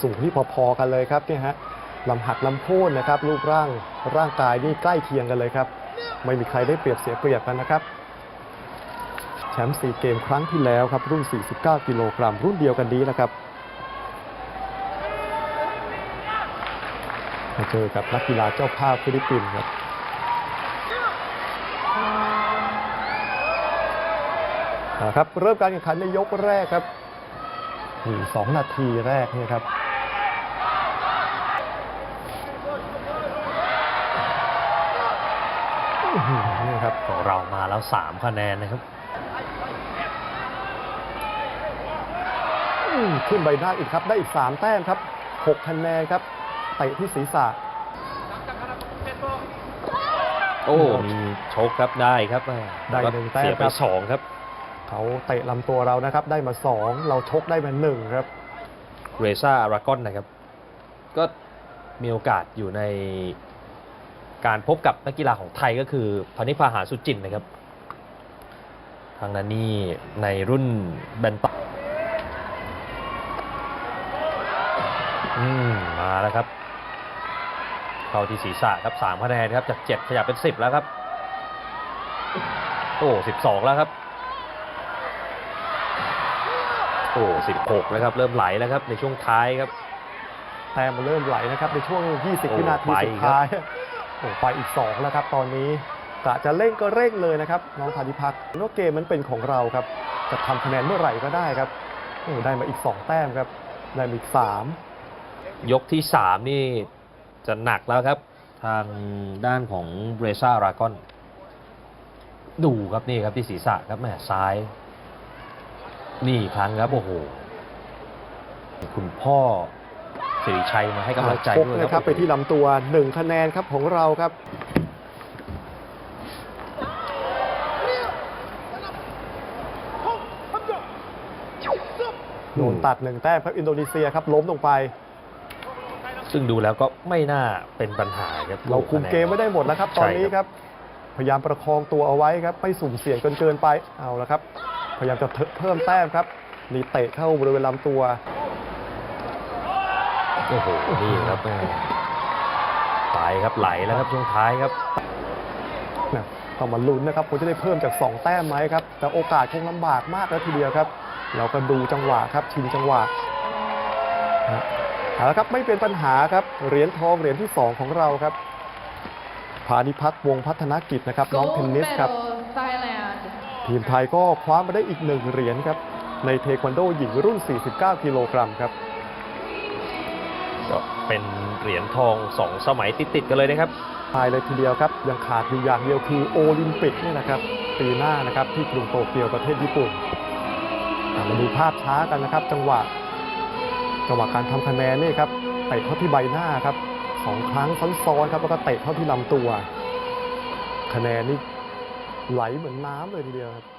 สูงที่พอๆกันเลยครับเนี่ยฮะลำหักลำโค่นนะครับ รูปร่างร่างกายนี่ใกล้เคียงกันเลยครับ ไม่มีใครได้เปรียบเสียเปรียบกันนะครับ แชมป์ซีเกมครั้งที่แล้วครับ รุ่น 49 กิโลกรัมรุ่นเดียวกันนี้นะครับมาเจอกับนักกีฬาเจ้าภาพฟิลิปปินส์ครับเอาละครับ เริ่มการแข่งขันในยกแรกครับนี่สองนาทีแรกเนี่ยครับ อื้อหือ นี่ครับของเรามาแล้ว 3 คะแนนนะครับอืมขึ้นใบหน้าอีกครับได้อีก 3 แต้มครับ 6 คะแนนครับเตะที่ศีรษะ โอ้มีชกครับได้ครับแม่ได้หนึ่งแต้มเสียไปครับสองครับ เขาเตะลำตัวเรานะครับ ได้มา 2 เราชกได้มา1ครับเรซ่าอารากอนนะครับ ก็มีโอกาสอยู่ใน การพบกับนักกีฬาของไทยก็คือพนิพาหาสุจินต์นะครับ ทางนั้นนี่ในรุ่นแบนตัมอืมมาแล้วครับ เข้าที่ศีรษะครับสามคะแนนครับจากเจ็ดขยับเป็นสิบแล้วครับ โอ้สิบสองแล้วครับ โอ้สิบหกแล้วครับ เริ่มไหลแล้วครับในช่วงท้ายครับแต้มมันเริ่มไหลนะครับในช่วง 20โอ้วินาทีไปสุดครับท้าย โอ้ไปอีก 2 แล้วครับ ตอนนี้กะจะเร่งก็เร่งเลยนะครับ น้องพานิพักษ์ว่าเกมมันเป็นของเราครับ จะทำคะแนนเมื่อไหร่ก็ได้ครับโอ้ได้มาอีก 2 แต้มครับ ได้มาอีก 3 ยกที่สามนี่จะหนักแล้วครับ ทางด้านของเรซ่ารากอน ดูครับนี่ครับที่ศีรษะครับแหมซ้าย นี่ครั้งครับโอ้โหคุณพ่อ สิริชัยมาให้กำลังใจชกด้วยนะครับโอ้โหไปที่ลำตัว1คะแนนครับของเราครับ โดนตัดหนึ่งแต้มครับอินโดนีเซียครับล้มลงไป ซึ่งดูแล้วก็ไม่น่าเป็นปัญหาครับเราคุมเกมไม่ได้หมดแล้วครับ ตอนนี้ครับ พยายามประคองตัวเอาไว้ครับไม่สุ่มเสี่ยงเกินเกินไปเอาละครับ พยายามจะเพิ่มแต้มครับนี่เตะเข้าบริเวณลำตัว โอ้โห นี่ครับแหมไปครับไหลแล้วครับช่วงท้ายครับนะต้องมาลุ้นนะครับผมจะได้เพิ่มจาก 2 แต้มไหมครับ แต่โอกาสคงลำบากมากแล้วทีเดียวครับ เราก็ดูจังหวะครับชิงจังหวะนะเอาละครับไม่เป็นปัญหาครับเหรียญทองเหรียญที่ 2 ของเราครับพานิพักษ์วงศ์พัฒนกิจนะครับน้องเทนนิสครับ Thailand ทีมไทยก็คว้ามาได้อีกหนึ่งเหรียญครับในเทควันโดหญิงรุ่น 49 กิโลกรัมครับ ก็เป็นเหรียญทองสองสมัยติดๆกันเลยนะครับทายเลยทีเดียวครับ ยังขาดอยู่อย่างเดียวคือโอลิมปิกนี่นะครับ ปีหน้านะครับที่กรุงโตเกียวประเทศญี่ปุ่นอ่มาดูภาพช้ากันนะครับ จังหวะจังหวะการทำคะแนนนี่ครับเตะเข้าที่ใบหน้าครับสองครั้งซ้อนๆครับแล้วก็เตะเข้าที่ลำตัว คะแนนนี่ไหลเหมือนน้ำเลยทีเดียวครับ